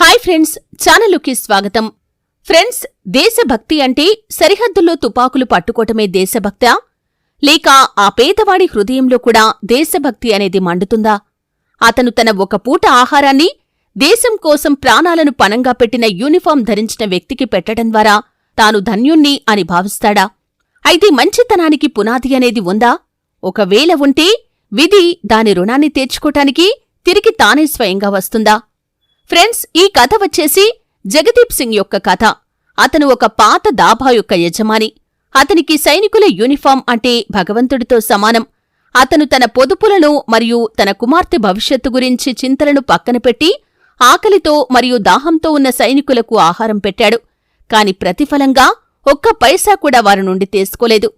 Hi friends ఛానలుకి స్వాగతం. Friends దేశభక్తి అంటే సరిహద్దుల్లో తుపాకులు పట్టుకోవటమే దేశభక్తా? లేక ఆ పేదవాడి హృదయంలో కూడా దేశభక్తి అనేది మండుతుందా? అతను తన ఒక పూట ఆహారాన్ని దేశం కోసం ప్రాణాలను పణంగా పెట్టిన యూనిఫాం ధరించిన వ్యక్తికి పెట్టడం ద్వారా తాను ధన్యుణ్ణి అని భావిస్తాడా? అయితే మంచితనానికి పునాది అనేది ఉందా? ఒకవేళ ఉంటే విధి దాని రుణాన్ని తీర్చుకోటానికి తిరిగి తానే స్వయంగా వస్తుందా? ఫ్రెండ్స్ ఈ కథ వచ్చేసి జగదీప్ సింగ్ యొక్క కథ. అతను ఒక పాత దాభా యొక్క యజమాని. అతనికి సైనికుల యూనిఫాం అంటే భగవంతుడితో సమానం. అతను తన పొదుపులను మరియు తన కుమార్తె భవిష్యత్తు గురించి చింతలను పక్కన పెట్టి ఆకలితో మరియు దాహంతో ఉన్న సైనికులకు ఆహారం పెట్టాడు. కాని ప్రతిఫలంగా ఒక్క పైసా కూడా వారి నుండి తీసుకోలేదు.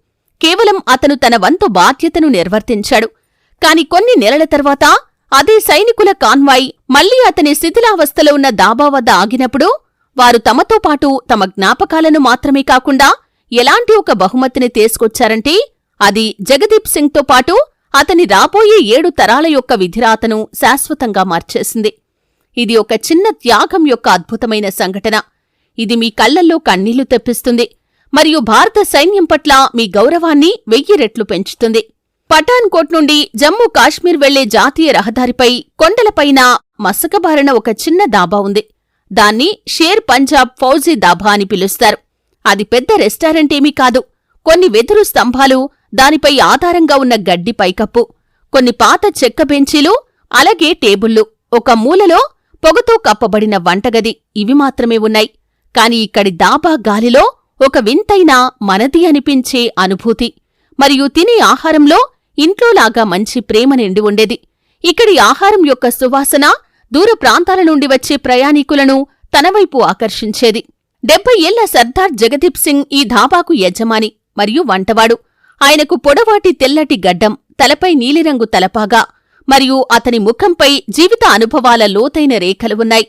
కేవలం అతను తన వంతు బాధ్యతను నిర్వర్తించాడు. కాని కొన్ని నెలల తర్వాత అదే సైనికుల కాన్వాయ్ మళ్ళీ అతని శిథిలావస్థలో ఉన్న దాబా వద్ద ఆగినప్పుడు వారు తమతో పాటు తమ జ్ఞాపకాలను మాత్రమే కాకుండా ఎలాంటి ఒక బహుమతిని తీసుకొచ్చారంటే అది జగదీప్ సింగ్తో పాటు అతని రాబోయే ఏడు తరాల యొక్క విధిరాతను శాశ్వతంగా మార్చేసింది. ఇది ఒక చిన్న త్యాగం యొక్క అద్భుతమైన సంఘటన. ఇది మీ కళ్ళల్లో కన్నీళ్ళు తెప్పిస్తుంది. మరియు భారత సైన్యం పట్ల మీ గౌరవాన్ని వెయ్యి రెట్లు పెంచుతుంది. పఠాన్కోట్ నుండి జమ్మూ కాశ్మీర్ వెళ్ళే జాతీయ రహదారిపై కొండలపైన మసకబారిన ఒక చిన్న దాబా ఉంది. దాన్ని షేర్ పంజాబ్ ఫౌజీ దాబా అని పిలుస్తారు. అది పెద్ద రెస్టారెంట్ ఏమీ కాదు. కొన్ని వెదురు స్తంభాలు దానిపై ఆధారంగా ఉన్న గడ్డి పైకప్పు కొన్ని పాత చెక్క బెంచీలు అలాగే టేబుళ్ళు ఒక మూలలో పొగతో కప్పబడిన వంటగది ఇవి మాత్రమే ఉన్నాయి. కాని ఇక్కడి దాబా గాలిలో ఒక వింతైన మనది అనిపించే అనుభూతి. మరియు తినే ఆహారంలో ఇంట్లోలాగా మంచి ప్రేమ నిండి ఉండేది. ఇక్కడి ఆహారం యొక్క సువాసన దూర ప్రాంతాల నుండి వచ్చే ప్రయాణికులను తనవైపు ఆకర్షించేది. డెబ్బై ఏళ్ళ సర్దార్ జగదీప్ సింగ్ ఈ ధాబాకు యజమాని మరియు వంటవాడు. ఆయనకు పొడవాటి తెల్లటి గడ్డం తలపై నీలిరంగు తలపాగా మరియు అతని ముఖంపై జీవిత అనుభవాల లోతైన రేఖలు ఉన్నాయి.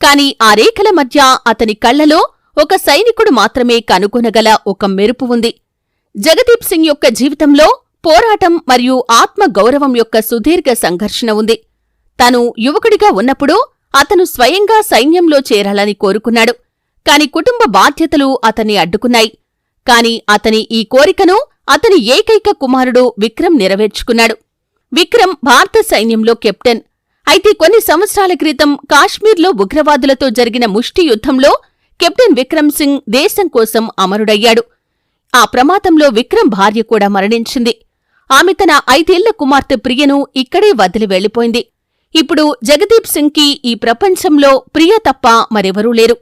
కాని ఆ రేఖల మధ్య అతని కళ్ళలో ఒక సైనికుడు మాత్రమే కనుగొనగల ఒక మెరుపు ఉంది. జగదీప్ సింగ్ యొక్క జీవితంలో పోరాటం మరియు ఆత్మ గౌరవం యొక్క సుదీర్ఘ సంఘర్షణ ఉంది. తను యువకుడిగా ఉన్నప్పుడు అతను స్వయంగా సైన్యంలో చేరాలని కోరుకున్నాడు. కాని కుటుంబ బాధ్యతలు అతన్ని అడ్డుకున్నాయి. కాని అతని ఈ కోరికను అతని ఏకైక కుమారుడు విక్రమ్ నెరవేర్చుకున్నాడు. విక్రమ్ భారత సైన్యంలో కెప్టెన్. అయితే కొన్ని సంవత్సరాల క్రితం కాశ్మీర్లో ఉగ్రవాదులతో జరిగిన ముష్టి యుద్ధంలో కెప్టెన్ విక్రమ్ సింగ్ దేశం కోసం అమరుడయ్యాడు. ఆ ప్రమాదంలో విక్రమ్ భార్య కూడా మరణించింది. ఆమె తన ఐదేళ్ళ కుమార్తె ప్రియను ఇక్కడే వదిలి వెళ్ళిపోయింది ఇప్పుడు జగదీప్ సింగ్కి ఈ ప్రపంచంలో ప్రియ తప్ప మరెవరూ లేరు.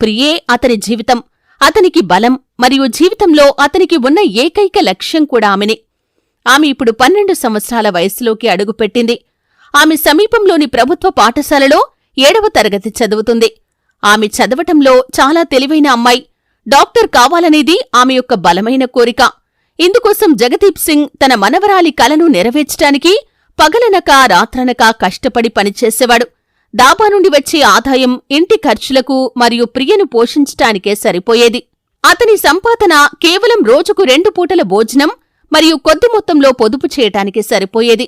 ప్రియే అతని జీవితం అతనికి బలం మరియు జీవితంలో అతనికి ఉన్న ఏకైక లక్ష్యం కూడా ఆమెనే. ఆమె ఇప్పుడు పన్నెండు సంవత్సరాల వయస్సులోకి అడుగుపెట్టింది. ఆమె సమీపంలోని ప్రభుత్వ పాఠశాలలో ఏడవ తరగతి చదువుతుంది. ఆమె చదవటంలో చాలా తెలివైన అమ్మాయి. డాక్టర్ కావాలనేది ఆమె యొక్క బలమైన కోరిక. ఇందుకోసం జగదీప్ సింగ్ తన మనవరాలి కలను నెరవేర్చటానికి పగలనక రాత్రనక కష్టపడి పనిచేసేవాడు. దాబా నుండి వచ్చే ఆదాయం ఇంటి ఖర్చులకు మరియు ప్రియను పోషించటానికే సరిపోయేది. అతని సంపాదన కేవలం రోజుకు రెండు పూటల భోజనం మరియు కొద్ది మొత్తంలో పొదుపు చేయటానికి సరిపోయేది.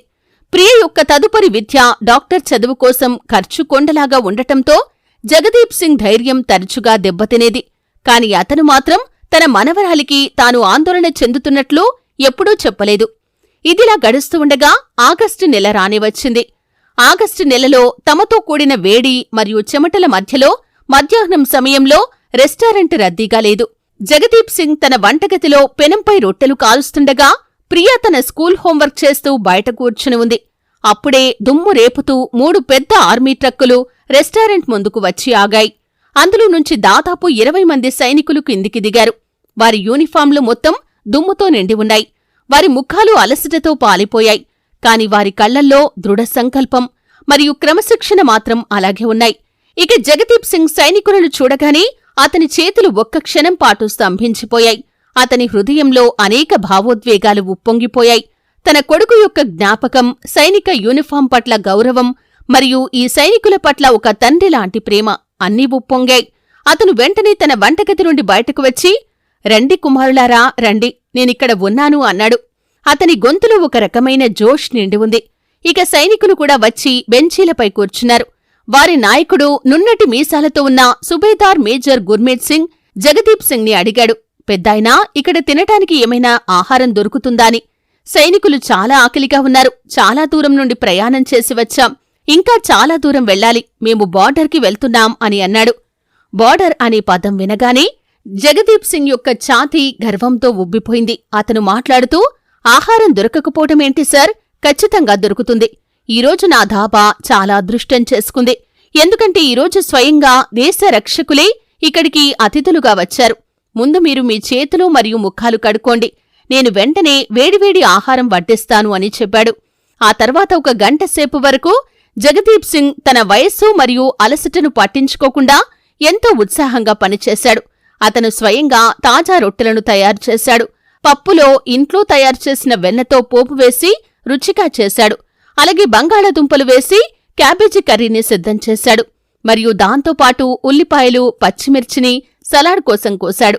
ప్రియ యొక్క తదుపరి విద్య డాక్టర్ చదువు కోసం ఖర్చు కొండలాగా ఉండటంతో జగదీప్ సింగ్ ధైర్యం తరచుగా దెబ్బతినేది. కాని అతను మాత్రం తన మనవరాలికి తాను ఆందోళన చెందుతున్నట్లు ఎప్పుడూ చెప్పలేదు. ఇదిలా గడుస్తూ ఉండగా ఆగస్టు నెల రానివచ్చింది ఆగస్టు నెలలో తమతో కూడిన వేడి మరియు చెమటల మధ్యలో మధ్యాహ్నం సమయంలో రెస్టారెంట్ రద్దీగా లేదు. జగదీప్ సింగ్ తన వంటగదిలో పెనంపై రొట్టెలు కాలుస్తుండగా ప్రియా తన స్కూల్ హోంవర్క్ చేస్తూ బయట కూర్చుని ఉంది. అప్పుడే దుమ్ము రేపుతూ మూడు పెద్ద ఆర్మీ ట్రక్కులు రెస్టారెంట్ ముందుకు వచ్చి ఆగాయి. అందులో నుంచి దాదాపు ఇరవై మంది సైనికులు కిందికి దిగారు. వారి యూనిఫాంలు మొత్తం దుమ్ముతో నిండి ఉన్నాయి. వారి ముఖాలు అలసటతో పాలిపోయాయి. కాని వారి కళ్ళల్లో దృఢ సంకల్పం మరియు క్రమశిక్షణ మాత్రం అలాగే ఉన్నాయి. ఇక జగదీప్ సింగ్ సైనికులను చూడగానే అతని చేతులు ఒక్క క్షణం పాటు స్తంభించిపోయాయి. అతని హృదయంలో అనేక భావోద్వేగాలు ఉప్పొంగిపోయాయి. తన కొడుకు యొక్క జ్ఞాపకం సైనిక యూనిఫాం పట్ల గౌరవం మరియు ఈ సైనికుల పట్ల ఒక తండ్రి లాంటి ప్రేమ అన్నీ ఉప్పొంగాయి. అతను వెంటనే తన వంటగది నుండి బయటకు వచ్చి రండి కుమారులారా రండి నేనిక్కడ ఉన్నాను అన్నాడు. అతని గొంతులో ఒక రకమైన జోష్ నిండి ఉంది. ఇక సైనికులు కూడా వచ్చి బెంచీలపై కూర్చున్నారు. వారి నాయకుడు నున్నటి మీసాలతో ఉన్న సుబేదార్ మేజర్ గుర్మీత్ సింగ్ జగదీప్ సింగ్ని అడిగాడు. పెద్దాయనా ఇక్కడ తినటానికి ఏమైనా ఆహారం దొరుకుతుందా అని. సైనికులు చాలా ఆకలిగా ఉన్నారు. చాలా దూరం నుండి ప్రయాణం చేసి వచ్చాం. ఇంకా చాలా దూరం వెళ్ళాలి మేము బార్డర్కి వెళ్తున్నాం అని అన్నాడు. బార్డర్ అనే పదం వినగానే జగదీప్ సింగ్ యొక్క ఛాతీ గర్వంతో ఉబ్బిపోయింది. అతను మాట్లాడుతూ ఆహారం దొరకకపోవటమేంటి సార్? ఖచ్చితంగా దొరుకుతుంది. ఈరోజు నా ధాబా చాలా అదృష్టం చేసుకుంది. ఎందుకంటే ఈరోజు స్వయంగా దేశ రక్షకులే ఇక్కడికి అతిథులుగా వచ్చారు. ముందు మీరు మీ చేతులు మరియు ముఖాలు కడుక్కోండి. నేను వెంటనే వేడివేడి ఆహారం వడ్డిస్తాను అని చెప్పాడు. ఆ తర్వాత ఒక గంట సేపు వరకు జగదీప్ సింగ్ తన వయస్సు మరియు అలసటను పట్టించుకోకుండా ఎంతో ఉత్సాహంగా పనిచేశాడు. అతను స్వయంగా తాజా రొట్టెలను తయారు చేశాడు. పప్పులో ఇంట్లో తయారు చేసిన వెన్నతో పోపు వేసి రుచిగా చేశాడు. అలాగే బంగాళాదుంపలు వేసి క్యాబేజీ కర్రీని సిద్ధం చేశాడు. మరియు దాంతోపాటు ఉల్లిపాయలు పచ్చిమిర్చిని సలాడ్ కోసం కోశాడు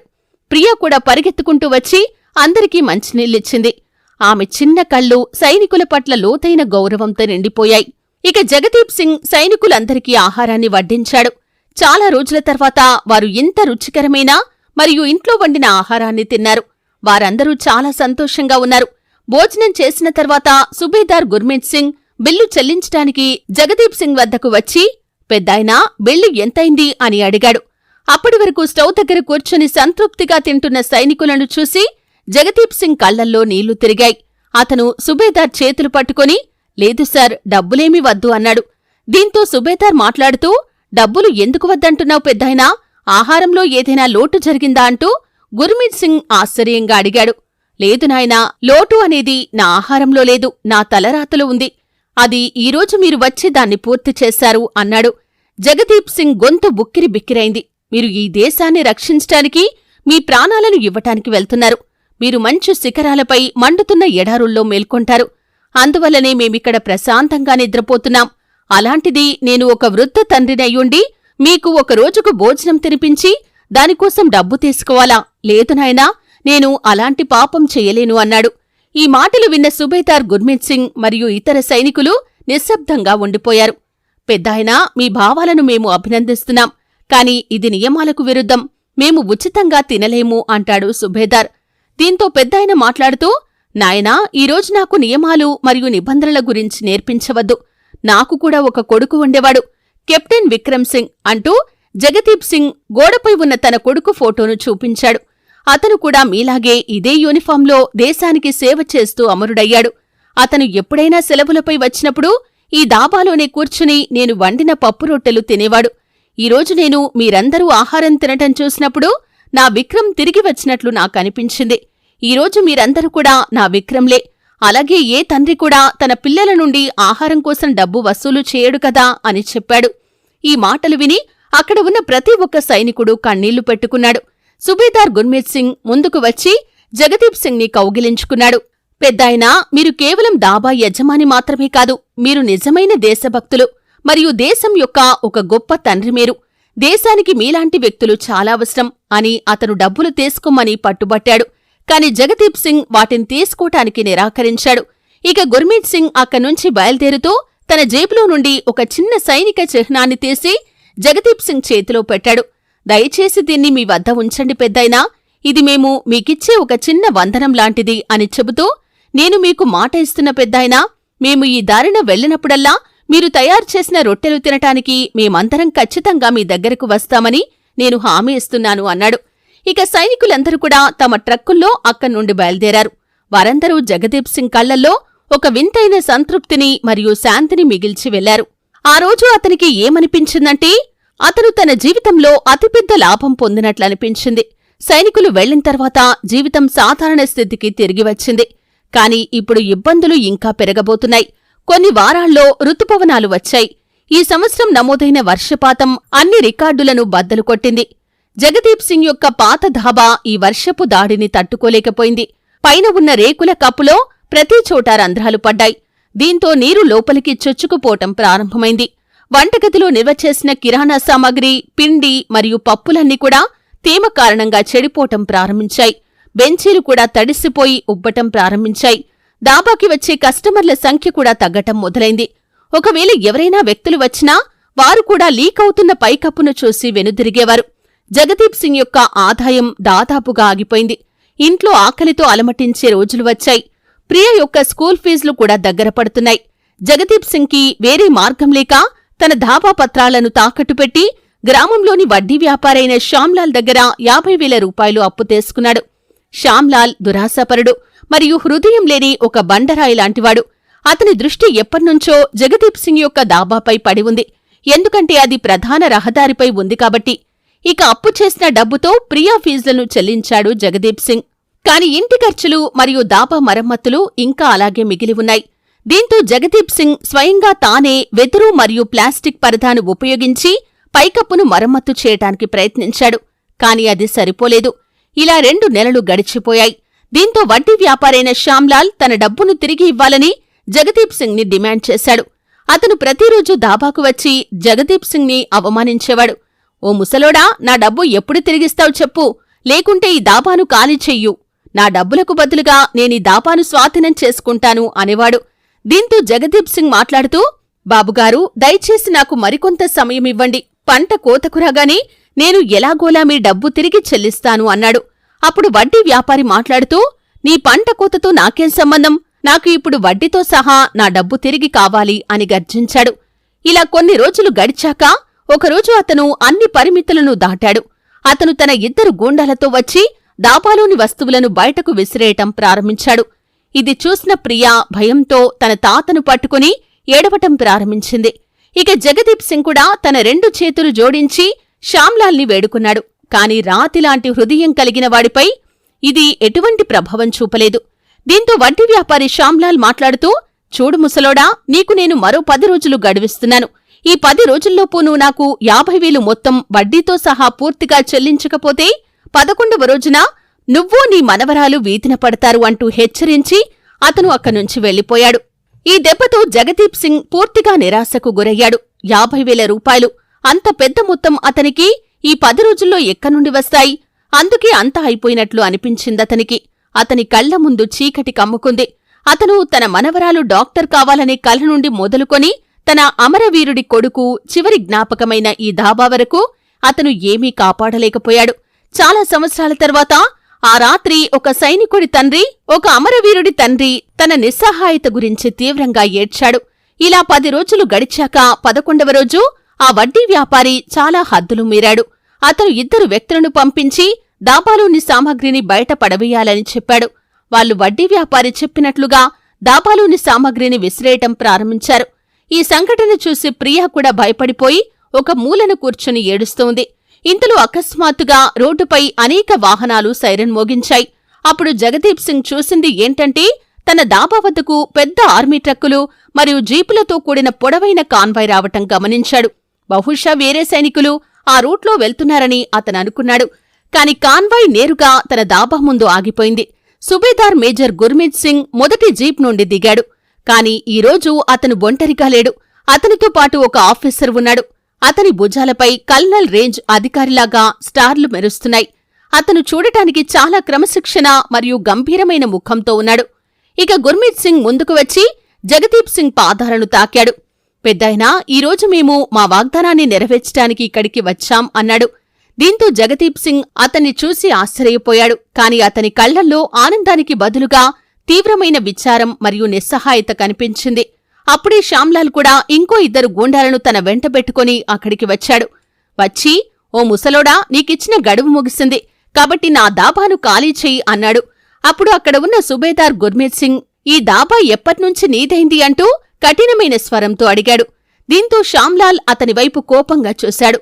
ప్రియ కూడా పరిగెత్తుకుంటూ వచ్చి అందరికీ మంచినీళ్ళిచ్చింది. ఆమె చిన్న కళ్ళు సైనికుల పట్ల లోతైన గౌరవంతో నిండిపోయాయి. ఇక జగదీప్ సింగ్ సైనికులందరికీ ఆహారాన్ని వడ్డించాడు. చాలా రోజుల తర్వాత వారు ఇంత రుచికరమైన మరియు ఇంట్లో వండిన ఆహారాన్ని తిన్నారు. వారందరూ చాలా సంతోషంగా ఉన్నారు. భోజనం చేసిన తర్వాత సుబేదార్ గుర్మీత్ సింగ్ బిల్లు చెల్లించటానికి జగదీప్ సింగ్ వద్దకు వచ్చి పెద్దాయన బిల్లు ఎంతైంది? అని అడిగాడు. అప్పటి వరకు స్టవ్ దగ్గర కూర్చుని సంతృప్తిగా తింటున్న సైనికులను చూసి జగదీప్ సింగ్ కళ్ళల్లో నీళ్ళు తిరిగాయి. అతను సుబేదార్ చేతులు పట్టుకుని లేదు సార్ డబ్బులేమీ వద్దు అన్నాడు. దీంతో సుబేదార్ మాట్లాడుతూ డబ్బులు ఎందుకు వద్దంటున్నావు పెద్దాయినా? ఆహారంలో ఏదైనా లోటు జరిగిందా అంటూ గుర్మీత్ సింగ్ ఆశ్చర్యంగా అడిగాడు. లేదు నాయనా లోటు అనేది నా ఆహారంలో లేదు నా తలరాతలో ఉంది. అది ఈరోజు మీరు వచ్చి దాన్ని పూర్తి చేశారు అన్నాడు. జగదీప్ సింగ్ గొంతు బుక్కిరి బిక్కిరైంది. మీరు ఈ దేశాన్ని రక్షించటానికి మీ ప్రాణాలను ఇవ్వటానికి వెళ్తున్నారు. మీరు మంచు శిఖరాలపై మండుతున్న ఎడారుల్లో మేల్కొంటారు. అందువల్లనే మేమిక్కడ ప్రశాంతంగా నిద్రపోతున్నాం. అలాంటిది నేను ఒక వృద్ధ తండ్రినయ్యుండి మీకు ఒక రోజుకు భోజనం తినిపించి దానికోసం డబ్బు తీసుకోవాలా? లేదు నాయనా నేను అలాంటి పాపం చెయ్యలేను అన్నాడు. ఈ మాటలు విన్న సుబేదార్ గుర్మీత్ సింగ్ మరియు ఇతర సైనికులు నిశ్శబ్దంగా ఉండిపోయారు. పెద్దాయనా మీ భావాలను మేము అభినందిస్తున్నాం కాని ఇది నియమాలకు విరుద్ధం. మేము ఉచితంగా తినలేము అంటాడు సుబేదార్. దీంతో పెద్దాయన మాట్లాడుతూ నాయనా ఈరోజు నాకు నియమాలు మరియు నిబంధనల గురించి నేర్పించవద్దు. నాకు కూడా ఒక కొడుకు ఉండేవాడు. కెప్టెన్ విక్రమ్ సింగ్ అంటూ జగదీప్ సింగ్ గోడపై ఉన్న తన కొడుకు ఫోటోను చూపించాడు. అతను కూడా మీలాగే ఇదే యూనిఫాంలో దేశానికి సేవ చేస్తూ అమరుడయ్యాడు. అతను ఎప్పుడైనా సెలవులపై వచ్చినప్పుడు ఈ దాబాలోనే కూర్చుని నేను వండిన పప్పు రొట్టెలు తినేవాడు. ఈరోజు నేను మీరందరూ ఆహారం తినటం చూసినప్పుడు నా విక్రమ్ తిరిగి వచ్చినట్లు నాకనిపించింది ఈరోజు మీరందరూ కూడా నా విక్రమ్లే. అలాగే ఏ తండ్రి కూడా తన పిల్లల నుండి ఆహారం కోసం డబ్బు వసూలు చేయడు కదా అని చెప్పాడు. ఈ మాటలు విని అక్కడ ఉన్న ప్రతి ఒక్క సైనికుడు కన్నీళ్ళు పెట్టుకున్నాడు. సుబేదార్ గుర్మీత్ సింగ్ ముందుకు వచ్చి జగదీప్ సింగ్ని కౌగిలించుకున్నాడు. పెద్దాయనా మీరు కేవలం దాబా యజమాని మాత్రమే కాదు మీరు నిజమైన దేశభక్తులు. మరియు దేశం యొక్క ఒక గొప్ప తండ్రి మీరు. దేశానికి మీలాంటి వ్యక్తులు చాలా అవసరం అని అతను డబ్బులు తీసుకోమని పట్టుబట్టాడు. కాని జగదీప్ సింగ్ వాటిని తీసుకోటానికి నిరాకరించాడు. ఇక గుర్మీత్ సింగ్ అక్కనుంచి బయలుదేరుతూ తన జేబులో నుండి ఒక చిన్న సైనిక చిహ్నాన్ని తీసి జగదీప్ సింగ్ చేతిలో పెట్టాడు. దయచేసి దీన్ని మీ వద్ద ఉంచండి పెద్దయినా. ఇది మేము మీకిచ్చే ఒక చిన్న వందనం లాంటిది అని చెబుతూ నేను మీకు మాట ఇస్తున్న పెద్దయినా మేము ఈ దారిన వెళ్ళినప్పుడల్లా మీరు తయారు చేసిన రొట్టెలు తినటానికి మేమందరం ఖచ్చితంగా మీ దగ్గరకు వస్తామని నేను హామీ ఇస్తున్నాను అన్నాడు. ఇక సైనికులందరూ కూడా తమ ట్రక్కుల్లో అక్కడ్నుండి బయలుదేరారు. వారందరూ జగదీప్ సింగ్ కళ్ళల్లో ఒక వింతైన సంతృప్తిని మరియు శాంతిని మిగిల్చి వెళ్ళారు. ఆ రోజు అతనికి ఏమనిపించిందంటే అతను తన జీవితంలో అతిపెద్ద లాభం పొందినట్లనిపించింది. సైనికులు వెళ్ళిన తర్వాత జీవితం సాధారణ స్థితికి తిరిగి వచ్చింది. కాని ఇప్పుడు ఇబ్బందులు ఇంకా పెరగబోతున్నాయి. కొన్ని వారాల్లో ఋతుపవనాలు వచ్చాయి. ఈ సంవత్సరం నమోదైన వర్షపాతం అన్ని రికార్డులను బద్దలు కొట్టింది. జగదీప్ సింగ్ యొక్క పాత ధాబా ఈ వర్షపు దాడిని తట్టుకోలేకపోయింది. పైన ఉన్న రేకుల కప్పులో ప్రతిచోటా రంధ్రాలు పడ్డాయి. దీంతో నీరు లోపలికి చొచ్చుకుపోవటం ప్రారంభమైంది. వంటగదిలో నిల్వ చేసిన కిరాణా సామాగ్రి పిండి మరియు పప్పులన్నీ కూడా తేమ కారణంగా చెడిపోవటం ప్రారంభించాయి. బెంచీలు కూడా తడిసిపోయి ఉబ్బటం ప్రారంభించాయి. దాబాకి వచ్చే కస్టమర్ల సంఖ్య కూడా తగ్గటం మొదలైంది. ఒకవేళ ఎవరైనా వ్యక్తులు వచ్చినా వారు కూడా లీక్ అవుతున్న పైకప్పును చూసి వెనుదిరిగేవారు. జగదీప్ సింగ్ యొక్క ఆదాయం దాదాపుగా ఆగిపోయింది. ఇంట్లో ఆకలితో అలమటించే రోజులు వచ్చాయి. ప్రియ యొక్క స్కూల్ ఫీజులు కూడా దగ్గర పడుతున్నాయి. జగదీప్ సింగ్కి వేరే మార్గం లేక తన ధాబా పత్రాలను తాకట్టు పెట్టి గ్రామంలోని వడ్డీ వ్యాపారైన శ్యామ్లాల్ దగ్గర యాభై వేల రూపాయలు అప్పు తీసుకున్నాడు. శ్యామ్లాల్ దురాశాపరుడు మరియు హృదయం లేని ఒక బండరాయి లాంటివాడు. అతని దృష్టి ఎప్పటినుంచో జగదీప్ సింగ్ యొక్క దాబాపై పడి ఉంది. ఎందుకంటే అది ప్రధాన రహదారిపై ఉంది కాబట్టి. ఇక అప్పు చేసిన డబ్బుతో ప్రియా ఫీజులను చెల్లించాడు జగదీప్ సింగ్. కాని ఇంటి ఖర్చులు మరియు దాబా మరమ్మతులు ఇంకా అలాగే మిగిలి ఉన్నాయి. దీంతో జగదీప్ సింగ్ స్వయంగా తానే వెదురు మరియు ప్లాస్టిక్ పరదాను ఉపయోగించి పైకప్పును మరమ్మతు చేయటానికి ప్రయత్నించాడు. కాని అది సరిపోలేదు. ఇలా రెండు నెలలు గడిచిపోయాయి. దీంతో వడ్డీ వ్యాపారైన శ్యామ్లాల్ తన డబ్బును తిరిగి ఇవ్వాలని జగదీప్ సింగ్ని డిమాండ్ చేశాడు. అతను ప్రతిరోజు దాబాకు వచ్చి జగదీప్ సింగ్ని అవమానించేవాడు. ఓ ముసలోడా నా డబ్బు ఎప్పుడు తిరిగిస్తావు చెప్పు. లేకుంటే ఈ దాపాను ఖాళీ చెయ్యు. నా డబ్బులకు బదులుగా నేనీ దాపాను స్వాధీనం చేసుకుంటాను అనేవాడు. దీంతో జగదీప్ సింగ్ మాట్లాడుతూ బాబుగారు దయచేసి నాకు మరికొంత సమయం ఇవ్వండి. పంట కోతకు రాగానే నేను ఎలాగోలా మీ డబ్బు తిరిగి చెల్లిస్తాను అన్నాడు. అప్పుడు వడ్డీ వ్యాపారి మాట్లాడుతూ నీ పంట కోతతో నాకేం సంబంధం? నాకు ఇప్పుడు వడ్డీతో సహా నా డబ్బు తిరిగి కావాలి అని గర్జించాడు. ఇలా కొన్ని రోజులు గడిచాక ఒకరోజు అతను అన్ని పరిమితులను దాటాడు. అతను తన ఇద్దరు గూండాలతో వచ్చి దాబాలోని వస్తువులను బయటకు విసిరేయటం ప్రారంభించాడు. ఇది చూసిన ప్రియా భయంతో తన తాతను పట్టుకుని ఏడవటం ప్రారంభించింది. ఇక జగదీప్ సింగ్ కూడా తన రెండు చేతులు జోడించి శ్యామ్లాల్ని వేడుకున్నాడు. కాని రాతిలాంటి హృదయం కలిగిన వాడిపై ఇది ఎటువంటి ప్రభావం చూపలేదు. దీంతో వడ్డీ వ్యాపారి శ్యామ్లాల్ మాట్లాడుతూ చూడు ముసలోడా నీకు నేను మరో పది రోజులు గడువిస్తున్నాను. ఈ పది రోజుల్లోపు నువ్వు నాకు యాభై వేలు మొత్తం వడ్డీతో సహా పూర్తిగా చెల్లించకపోతే పదకొండవ రోజున నువ్వు నీ మనవరాలు వీధిన పడతారు అంటూ హెచ్చరించి అతను అక్కనుంచి వెళ్ళిపోయాడు ఈ దెబ్బతో జగదీప్ సింగ్ పూర్తిగా నిరాశకు గురయ్యాడు. యాభై వేల రూపాయలు అంత పెద్ద మొత్తం అతనికి ఈ పది రోజుల్లో ఎక్కనుండి వస్తాయి? అందుకే అంత అయిపోయినట్లు అనిపించిందతనికి. అతని కళ్ళ ముందు చీకటి కమ్ముకుంది. అతను తన మనవరాలు డాక్టర్ కావాలనే కల నుండి మొదలుకొని తన అమరవీరుడి కొడుకు చివరి జ్ఞాపకమైన ఈ ధాబా వరకు అతను ఏమీ కాపాడలేకపోయాడు. చాలా సంవత్సరాల తర్వాత ఆ రాత్రి ఒక సైనికుడి తండ్రి ఒక అమరవీరుడి తండ్రి తన నిస్సహాయత గురించి తీవ్రంగా ఏడ్చాడు. ఇలా పది రోజులు గడిచాక పదకొండవ రోజు ఆ వడ్డీ వ్యాపారి చాలా హద్దులు మీరాడు. అతను ఇద్దరు వ్యక్తులను పంపించి దాబాలోని సామాగ్రిని బయట పడవేయాలని చెప్పాడు. వాళ్ళు వడ్డీ వ్యాపారి చెప్పినట్లుగా దాబాలోని సామాగ్రిని విసిరేయటం ప్రారంభించారు. ఈ సంఘటన చూసి ప్రియా కూడా భయపడిపోయి ఒక మూలన కూర్చుని ఏడుస్తోంది. ఇంతలో అకస్మాత్తుగా రోడ్డుపై అనేక వాహనాలు సైరన్ మోగించాయి. అప్పుడు జగదీప్ సింగ్ చూసింది ఏంటంటే తన దాబా వద్దకు పెద్ద ఆర్మీ ట్రక్కులు మరియు జీపులతో కూడిన పొడవైన కాన్వాయ్ రావటం గమనించాడు. బహుశా వేరే సైనికులు ఆ రూట్లో వెళ్తున్నారని అతను అనుకున్నాడు. కాని కాన్వాయ్ నేరుగా తన దాబా ముందు ఆగిపోయింది. సుబేదార్ మేజర్ గుర్మీత్ సింగ్ మొదటి జీప్ నుండి దిగాడు. కాని ఈరోజు అతను ఒంటరిగా లేడు. అతనితో పాటు ఒక ఆఫీసర్ ఉన్నాడు. అతని భుజాలపై కల్నల్ రేంజ్ అధికారిలాగా స్టార్లు మెరుస్తున్నాయి. అతను చూడటానికి చాలా క్రమశిక్షణ మరియు గంభీరమైన ముఖంతో ఉన్నాడు. ఇక గుర్మీత్ సింగ్ ముందుకు వచ్చి జగదీప్ సింగ్ పాదాలను తాకాడు. పెద్దాయనా ఈరోజు మేము మా వాగ్దానాన్ని నెరవేర్చడానికి ఇక్కడికి వచ్చాం అన్నాడు. దీంతో జగదీప్ సింగ్ అతన్ని చూసి ఆశ్చర్యపోయాడు. కాని అతని కళ్ళల్లో ఆనందానికి బదులుగా తీవ్రమైన విచారం మరియు నిస్సహాయత కనిపించింది. అప్పుడే శ్యామ్లాల్ కూడా ఇంకో ఇద్దరు గూండాలను తన వెంటబెట్టుకుని అక్కడికి వచ్చాడు. వచ్చి ఓ ముసలోడా నీకిచ్చిన గడువు ముగిసింది. కాబట్టి నా దాబాను ఖాళీ చెయ్యి అన్నాడు. అప్పుడు అక్కడ ఉన్న సుబేదార్ గుర్మీత్ సింగ్ ఈ దాబా ఎప్పట్నుంచి నీదైంది? అంటూ కఠినమైన స్వరంతో అడిగాడు. దీంతో శ్యామ్లాల్ అతని వైపు కోపంగా చూశాడు.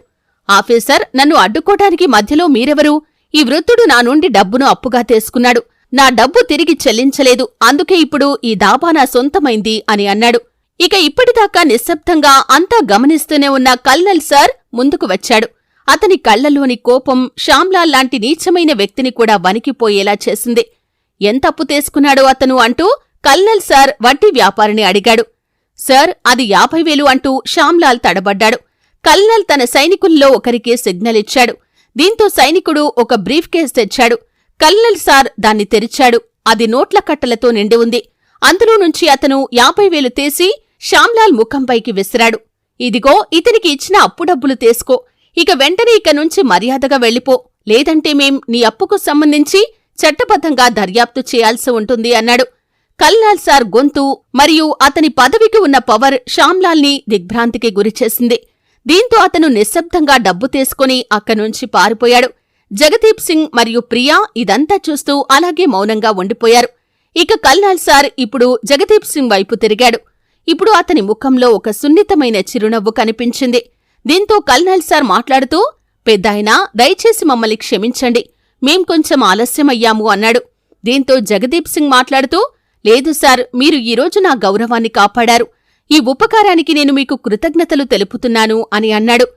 ఆఫీసర్ నన్ను అడ్డుకోటానికి మధ్యలో మీరెవరు? ఈ వృద్ధుడు నా నుండి డబ్బును అప్పుగా తీసుకున్నాడు. నా డబ్బు తిరిగి చెల్లించలేదు. అందుకే ఇప్పుడు ఈ దాబా నా సొంతమైంది అని అన్నాడు. ఇక ఇప్పటిదాకా నిశ్శబ్దంగా అంతా గమనిస్తూనే ఉన్న కల్నల్ సార్ ముందుకు వచ్చాడు. అతని కళ్ళలోని కోపం శ్యామ్లాల్ లాంటి నీచమైన వ్యక్తిని కూడా వణికిపోయేలా చేసింది. ఎంతప్పు తీసుకున్నాడో అతను? అంటూ కల్నల్ సార్ వడ్డీ వ్యాపారిని అడిగాడు. సార్ అది యాభై వేలు అంటూ శ్యామ్లాల్ తడబడ్డాడు. కల్నల్ తన సైనికుల్లో ఒకరికి సిగ్నల్ ఇచ్చాడు. దీంతో సైనికుడు ఒక బ్రీఫ్ కేస్ తెచ్చాడు. కల్నల్ సార్ దాన్ని తెరిచాడు. అది నోట్ల కట్టలతో నిండి ఉంది. అందులో నుంచి అతను యాభై వేలు తీసి శ్యామ్లాల్ ముఖంపైకి విసిరాడు. ఇదిగో ఇతనికి ఇచ్చిన అప్పు డబ్బులు తీసుకో. ఇక వెంటనే ఇక నుంచి మర్యాదగా వెళ్ళిపో. లేదంటే మేం నీ అప్పుకు సంబంధించి చట్టబద్ధంగా దర్యాప్తు చేయాల్సి ఉంటుంది అన్నాడు. కల్నాల్ సార్ గొంతు మరియు అతని పదవికి ఉన్న పవర్ శ్యామ్లాల్ని దిగ్భ్రాంతికి గురిచేసింది. దీంతో అతను నిశ్శబ్దంగా డబ్బు తీసుకుని అక్కనుంచి పారిపోయాడు. జగదీప్ సింగ్ మరియు ప్రియా ఇదంతా చూస్తూ అలాగే మౌనంగా ఉండిపోయారు. ఇక కల్నాల్ సార్ ఇప్పుడు జగదీప్ సింగ్ వైపు తిరిగాడు. ఇప్పుడు అతని ముఖంలో ఒక సున్నితమైన చిరునవ్వు కనిపించింది. దీంతో కల్నాల్ సార్ మాట్లాడుతూ పెద్దాయనా దయచేసి మమ్మల్ని క్షమించండి. మేం కొంచెం ఆలస్యమయ్యాము అన్నాడు. దీంతో జగదీప్ సింగ్ మాట్లాడుతూ లేదు సార్ మీరు ఈరోజు నా గౌరవాన్ని కాపాడారు. ఈ ఉపకారానికి నేను మీకు కృతజ్ఞతలు తెలుపుతున్నాను అని అన్నాడు.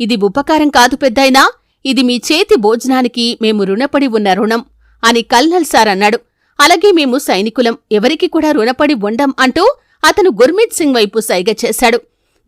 ఇది ఉపకారం కాదు పెద్దాయనా ఇది మీ చేతి భోజనానికి మేము రుణపడి ఉన్న రుణం అని కల్నల్ సార్ అన్నాడు. అలాగే మేము సైనికులం ఎవరికి కూడా రుణపడి ఉండం అంటూ అతను గుర్మీత్ సింగ్ వైపు సైగ చేశాడు.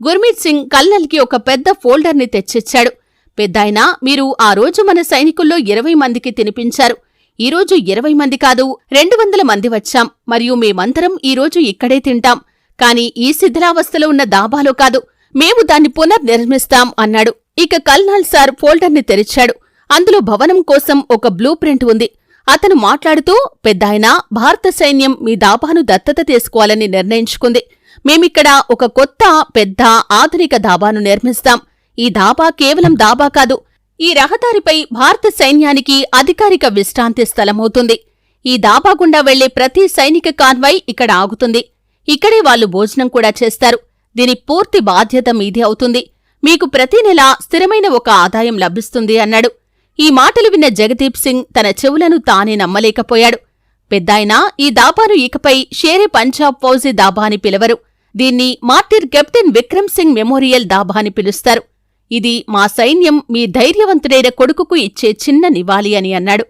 గుర్మీత్ సింగ్ కల్నల్కి ఒక పెద్ద ఫోల్డర్ని తెచ్చిచ్చాడు. పెద్దాయనా మీరు ఆ రోజు మన సైనికుల్లో ఇరవై మందికి తినిపించారు. ఈరోజు ఇరవై మంది కాదు రెండు వందల మంది వచ్చాం. మరియు మేమందరం ఈరోజు ఇక్కడే తింటాం. కాని ఈ శిథిలావస్థలో ఉన్న దాబాలో కాదు. మేము దాన్ని పునర్నిర్మిస్తాం అన్నాడు. ఇక కల్నాల్ సార్ ఫోల్డర్ని తెరిచాడు. అందులో భవనం కోసం ఒక బ్లూ ప్రింట్ ఉంది. అతను మాట్లాడుతూ పెద్దాయన భారత సైన్యం మీ దాబాను దత్తత తీసుకోవాలని నిర్ణయించుకుంది. మేమిక్కడ ఒక కొత్త పెద్ద ఆధునిక దాబాను నిర్మిస్తాం. ఈ దాబా కేవలం దాబా కాదు. ఈ రహదారిపై భారత సైన్యానికి అధికారిక విశ్రాంతి స్థలమవుతుంది. ఈ దాబా గుండా వెళ్ళే ప్రతి సైనిక కాన్వాయ్ ఇక్కడ ఆగుతుంది. ఇక్కడే వాళ్ళు భోజనం కూడా చేస్తారు. దీని పూర్తి బాధ్యత మీది అవుతుంది. మీకు ప్రతి నెల స్థిరమైన ఒక ఆదాయం లభిస్తుంది అన్నాడు. ఈ మాటలు విన్న జగదీప్ సింగ్ తన చెవులను తానే నమ్మలేకపోయాడు. పెద్దాయనా ఈ దాబాను ఇకపై షేరే పంజాబ్ ఫౌజీ దాబా అని పిలవరు. దీన్ని martyr captain Vikram Singh memorial dhaba అని పిలుస్తారు. ఇది మా సైన్యం మీ ధైర్యవంతుడైన కొడుకుకు ఇచ్చే చిన్న నివాళి అని అన్నాడు.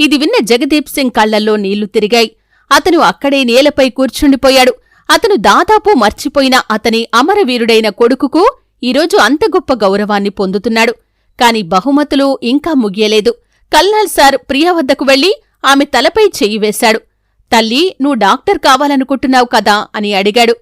ఇది విన్న జగదీప్ సింగ్ కళ్ళల్లో నీళ్ళు తిరిగాయి. అతను అక్కడే నేలపై కూర్చుండిపోయాడు. అతను దాదాపు మర్చిపోయిన అతని అమరవీరుడైన కొడుకుకు ఈరోజు అంత గొప్ప గౌరవాన్ని పొందుతున్నాడు. కాని బహుమతులు ఇంకా ముగియలేదు. కల్నాల్ సార్ ప్రియా వద్దకు వెళ్ళి ఆమె తలపై చెయ్యి వేశాడు. తల్లి నువ్వు డాక్టర్ కావాలనుకుంటున్నావు కదా? అని అడిగాడు.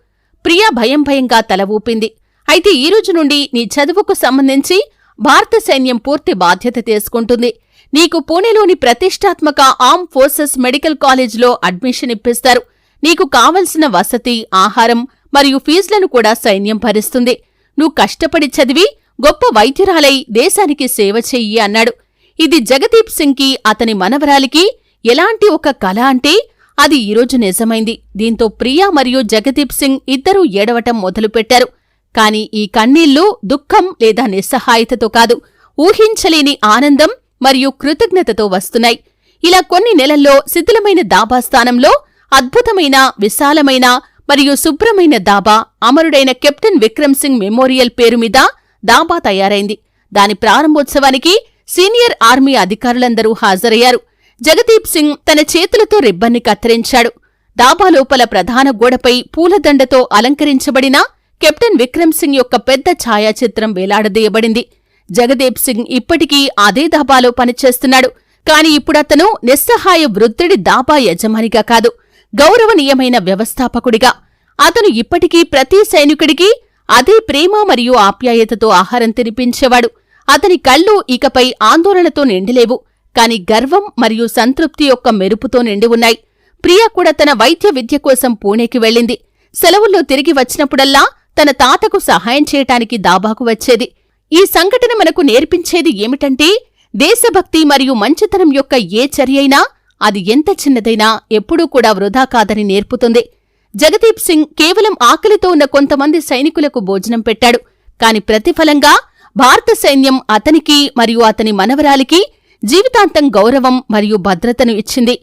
ప్రియా భయం భయంగా తల ఊపింది. అయితే ఈ రోజు నుండి నీ చదువుకు సంబంధించి భారత సైన్యం పూర్తి బాధ్యత తీసుకుంటుంది. నీకు పూణేలోని ప్రతిష్టాత్మక ఆర్మ్ ఫోర్సెస్ మెడికల్ కాలేజ్లో అడ్మిషన్ ఇప్పిస్తారు. నీకు కావలసిన వసతి ఆహారం మరియు ఫీజులను కూడా సైన్యం భరిస్తుంది. నువ్వు కష్టపడి చదివి గొప్ప వైద్యురాలై దేశానికి సేవ చెయ్యి అన్నాడు. ఇది జగదీప్ సింగ్కి అతని మనవరాలికి ఎలాంటి ఒక కళ అంటే అది ఈరోజు నిజమైంది. దీంతో ప్రియా మరియు జగదీప్ సింగ్ ఇద్దరూ ఏడవటం మొదలుపెట్టారు. కాని ఈ కన్నీళ్ళు దుఃఖం లేదా నిస్సహాయతతో కాదు ఊహించలేని ఆనందం మరియు కృతజ్ఞతతో వస్తున్నాయి. ఇలా కొన్ని నెలల్లో శిథిలమైన దాబా స్థానంలో అద్భుతమైన విశాలమైన మరియు శుభ్రమైన దాబా అమరుడైన కెప్టెన్ విక్రమ్ సింగ్ మెమోరియల్ పేరు మీద దాబా తయారైంది. దాని ప్రారంభోత్సవానికి సీనియర్ ఆర్మీ అధికారులందరూ హాజరయ్యారు. జగదీప్ సింగ్ తన చేతులతో రిబ్బన్ని కత్తిరించాడు. దాబా లోపల ప్రధాన గోడపై పూలదండతో అలంకరించబడిన కెప్టెన్ విక్రమ్ సింగ్ యొక్క పెద్ద ఛాయాచిత్రం వేలాడదీయబడింది. జగదీప్ సింగ్ ఇప్పటికీ అదే దాబాలో పనిచేస్తున్నాడు. కాని ఇప్పుడతను నిస్సహాయ వృద్ధుడి దాబా యజమానిగా కాదు. గౌరవనీయమైన వ్యవస్థాపకుడిగా. అతను ఇప్పటికీ ప్రతి సైనికుడికి అదే ప్రేమ మరియు ఆప్యాయతతో ఆహారం తినిపించేవాడు. అతని కళ్ళు ఇకపై ఆందోళనతో నిండిలేవు కాని గర్వం మరియు సంతృప్తి యొక్క మెరుపుతో నిండి ఉన్నాయి. ప్రియా కూడా తన వైద్య విద్య కోసం పూణేకి వెళ్ళింది. సెలవుల్లో తిరిగి వచ్చినప్పుడల్లా తన తాతకు సహాయం చేయటానికి దాబాకు వచ్చేది. ఈ సంఘటన మనకు నేర్పించేది ఏమిటంటే దేశభక్తి మరియు మంచితనం యొక్క ఏ చర్యైనా అది ఎంత చిన్నదైనా ఎప్పుడూ కూడా వృధా కాదని నేర్పుతుంది. జగదీప్ సింగ్ కేవలం ఆకలితో ఉన్న కొంతమంది సైనికులకు భోజనం పెట్టాడు. కాని ప్రతిఫలంగా భారత సైన్యం అతనికి మరియు అతని మనవరాలికి జీవితాంతం గౌరవం మరియు భద్రతను ఇచ్చింది.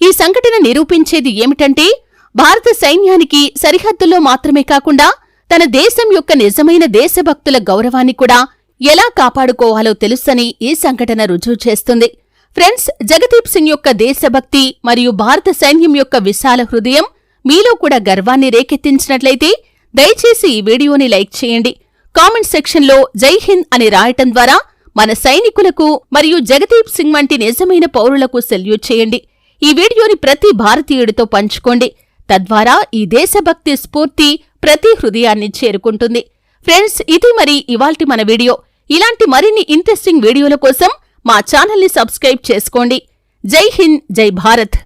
ఈ సంఘటన నిరూపించేది ఏమిటంటే భారత సైన్యానికి సరిహద్దుల్లో మాత్రమే కాకుండా తన దేశం యొక్క నిజమైన దేశభక్తుల గౌరవాన్ని కూడా ఎలా కాపాడుకోవాలో తెలుసని ఈ సంఘటన రుజువు చేస్తుంది. ఫ్రెండ్స్ జగదీప్ సింగ్ యొక్క దేశభక్తి మరియు భారత సైన్యం యొక్క విశాల హృదయం మీలో కూడా గర్వాన్ని రేకెత్తించినట్లయితే దయచేసి ఈ వీడియోని లైక్ చేయండి. కామెంట్ సెక్షన్లో జై హింద్ అని రాయటం ద్వారా మన సైనికులకు మరియు జగదీప్ సింగ్ వంటి నిజమైన పౌరులకు సెల్యూట్ చేయండి. ఈ వీడియోని ప్రతి భారతీయుడితో పంచుకోండి. తద్వారా ఈ దేశభక్తి స్ఫూర్తి ప్రతి హృదయాన్ని చేరుకుంటుంది. ఫ్రెండ్స్ ఇది మరి ఇవాల్టి మన వీడియో. ఇలాంటి మరిన్ని ఇంట్రెస్టింగ్ వీడియోల కోసం మా ఛానల్ని సబ్స్క్రైబ్ చేసుకోండి. జై హింద్ జై భారత్.